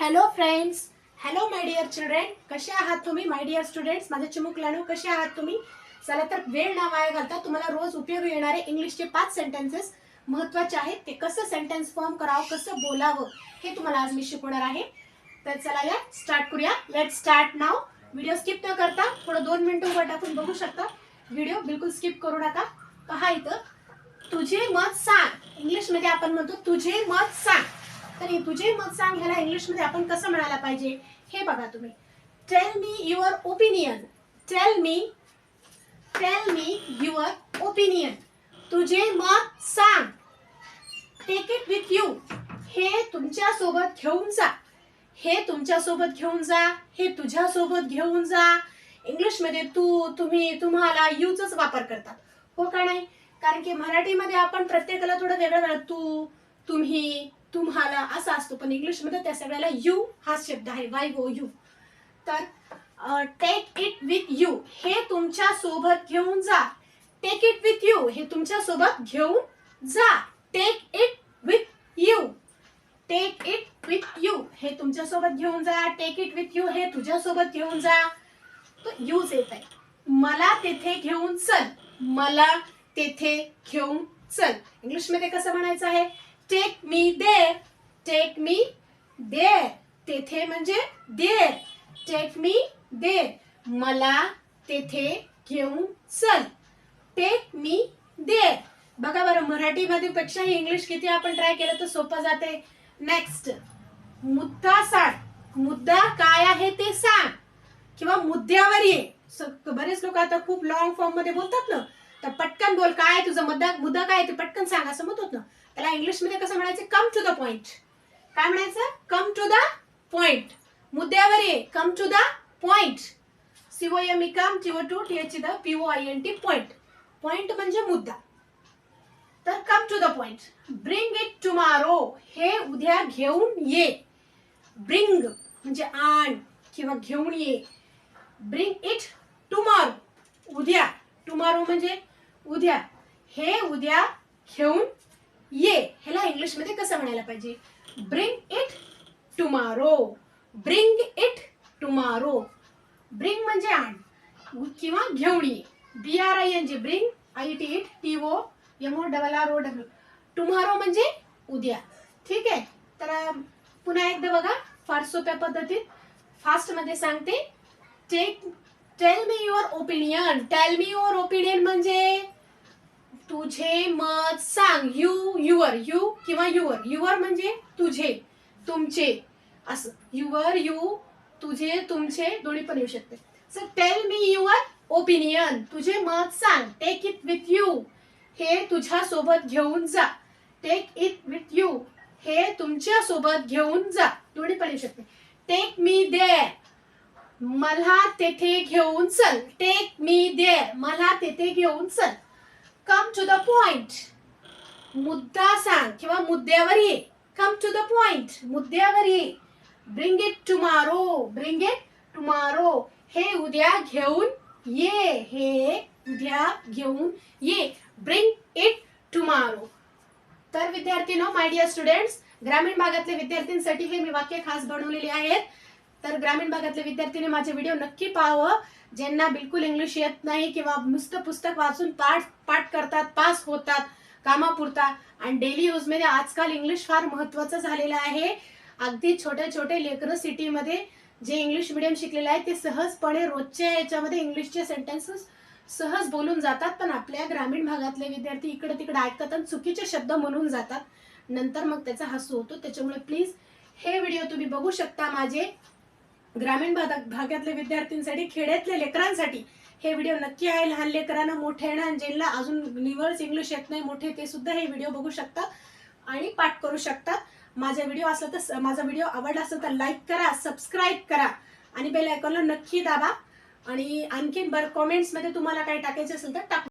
Hello friends hello my dear children कसे आहात तुम्ही माय डिअर स्टुडंट्स माझे चिमुक लाणू कसे आहात तुम्ही? चला तर वेळ ना वाया घालता तुम्हाला रोज उपयोग येणारे इंग्लिशचे पाच सेंटेन्सेस महत्त्वाचे आहेत. ते कसं सेंटेन्स फॉर्म करावं कसं बोलावं हे तुम्हाला आज मी शिकवणार आहे. तर चला या स्टार्ट करूया. लेट स्टार्ट नाव व्हिडिओ स्किप न करता थोडं दोन मिनिटं उभं टाकून बघू शकता. व्हिडिओ बिलकुल स्किप करू नका. पहा इथं. तुझे मत सांग. इंग्लिशमध्ये आपण म्हणतो तुझे मत सांग. तर हे तुझे मत सांग ह्याला इंग्लिशमध्ये आपण कसं म्हणायला पाहिजे? हे बघा तुम्ही. Tell me your opinion tell me tell me your opinion तुझे मत सांग. टेक इट विथ यू हे तुमच्यासोबत घेऊन जा. हे तुमच्यासोबत घेऊन जा. हे तुझ्या सोबत घेऊन जा. इंग्लिशमध्ये तू तुम्ही तुम्हाला यूचच वापर करतात. हो का नाही? कारण की मराठीमध्ये आपण प्रत्येकाला थोडं वेगळं वेगळं तू तुम्ही तुम्हाला असा असतो पण इंग्लिशमध्ये त्या सगळ्याला यू हा शब्द आहे. वाय गो यू तर टेक इट विथ यू हे तुमच्यासोबत घेऊन जा. टेक इट विथ यू हे तुमच्यासोबत घेऊन जा. Take it with you take it with you हे तुमच्यासोबत घेऊन जा. टेक इट विथ यू हे तुझ्या सोबत घेऊन जा. तो यूज येत आहे. मला तेथे घेऊन चल. मला तेथे घेऊन चल. इंग्लिशमध्ये कसं म्हणायचं आहे? टेक मी देर टेक मी देर तेथे म्हणजे देर टेक मी देर मला तेथे घेऊन चल. टेक मी देर बघा बरं मराठीमध्ये पेक्षा इंग्लिश किती आपण ट्राय केलं तर सोपं जाते. नेक्स्ट मुद्दा सांग मुद्दा काय आहे ते सांग. किंवा मुद्द्यावर ये. स- बरेच लोक आता खूप लॉंग फॉर्ममध्ये बोलतात ना. तर पटकन बोल काय तुझा मुद्दा मुद्दा काय ते पटकन सांग असं म्हणत होत ना. त्याला इंग्लिशमध्ये कसं म्हणायचं? कम टू द पॉइंट काय म्हणायचं? कम टू द पॉइंट मुद्द्यावर ये. Come to the point C O M E come T to T H the P O I N T point point म्हणजे मुद्दा. तर come to the point bring it tomorrow हे उद्या घेऊन ये. Bring म्हणजे आण किंवा घेऊन ये. ब्रिंग इट टुमारो उद्या. टुमारो म्हणजे उद्या. हे उद्या घेऊन ये. ह्याला इंग्लिशमध्ये कसं म्हणायला पाहिजे? Bring it tomorrow bring it tomorrow bring म्हणजे आण. किंवा घेऊन ये. B R I N G bring I T it T O M O double R O W tomorrow म्हणजे उद्या. ठीक आहे? तर पुन्हा एकदा बघा. फार सोप्या पद्धतीत. फास्टमध्ये सांगते. Take tell me your opinion tell me your opinion म्हणजे? तुझे मत सांग. यू युअर यू किंवा युअर युअर म्हणजे तुझे तुमचे. असं. युअर यू तुझे तुमचे दोन्ही पण येऊ शकते. Sir tell me your opinion तुझे मत सांग. टेक इट विथ यू हे तुझ्या सोबत घेऊन जा. टेक इट विथ यू हे तुमच्यासोबत घेऊन जा. दोन्ही पण येऊ शकते. टेक मी देअर मला तेथे घेऊन चल. टेक मी देअर मला तेथे घेऊन चल. कम टू द पॉइंट मुद्दा सांग किंवा मुद्द्यावर ये. कम टू द पॉइंट मुद्द्यावर ये. Bring it tomorrow bring it tomorrow हे उद्या घेऊन ये. हे उद्या घेऊन ये. ब्रिंग इट टुमारो तर विद्यार्थी नो माय डिअर स्टुडंट्स ग्रामीण भागातल्या विद्यार्थ्यांसाठी हे मी वाक्य खास बनवलेले आहेत. तर ग्रामीण भागातले विद्यार्थ्यांनी माझे व्हिडिओ नक्की पाहावं. ज्यांना बिलकुल इंग्लिश येत नाही किंवा नुसतं पुस्तक वाचून पाठ पाठ करतात पास होतात कामापुरता आणि डेली यूजमध्ये आजकाल इंग्लिश फार महत्वाचं झालेलं आहे. अगदी छोटे छोटे लेकरं सिटीमध्ये जे इंग्लिश मिडियम शिकलेले आहेत ते सहजपणे रोजच्या याच्यामध्ये इंग्लिशचे सेंटेन्सेस सहज बोलून जातात. पण आपल्या ग्रामीण भागातले विद्यार्थी इकडे तिकडे ऐकतात आणि चुकीचे शब्द म्हणून जातात. नंतर मग त्याचा हसू होतो. त्याच्यामुळे प्लीज हे व्हिडिओ तुम्ही बघू शकता माझे. ग्रामीण भागातल्या विद्यार्थ्यांसाठी खेड्यातल्या लेकरांसाठी हे व्हिडिओ नक्की आहे. लहान लेकरांना मोठ्यांना आणि ज्यांना अजून निवळच इंग्लिश येत नाही मोठे ते सुद्धा हे व्हिडिओ बघू शकतात आणि पाठ करू शकतात माझा व्हिडिओ असला तर माझा व्हिडिओ आवडला असेल तर लाईक करा सबस्क्राईब करा आणि बेल आयकॉनला नक्की दाबा. आणि आणखीन बरं कॉमेंट्समध्ये तुम्हाला काय टाकायचं असेल तर टाकू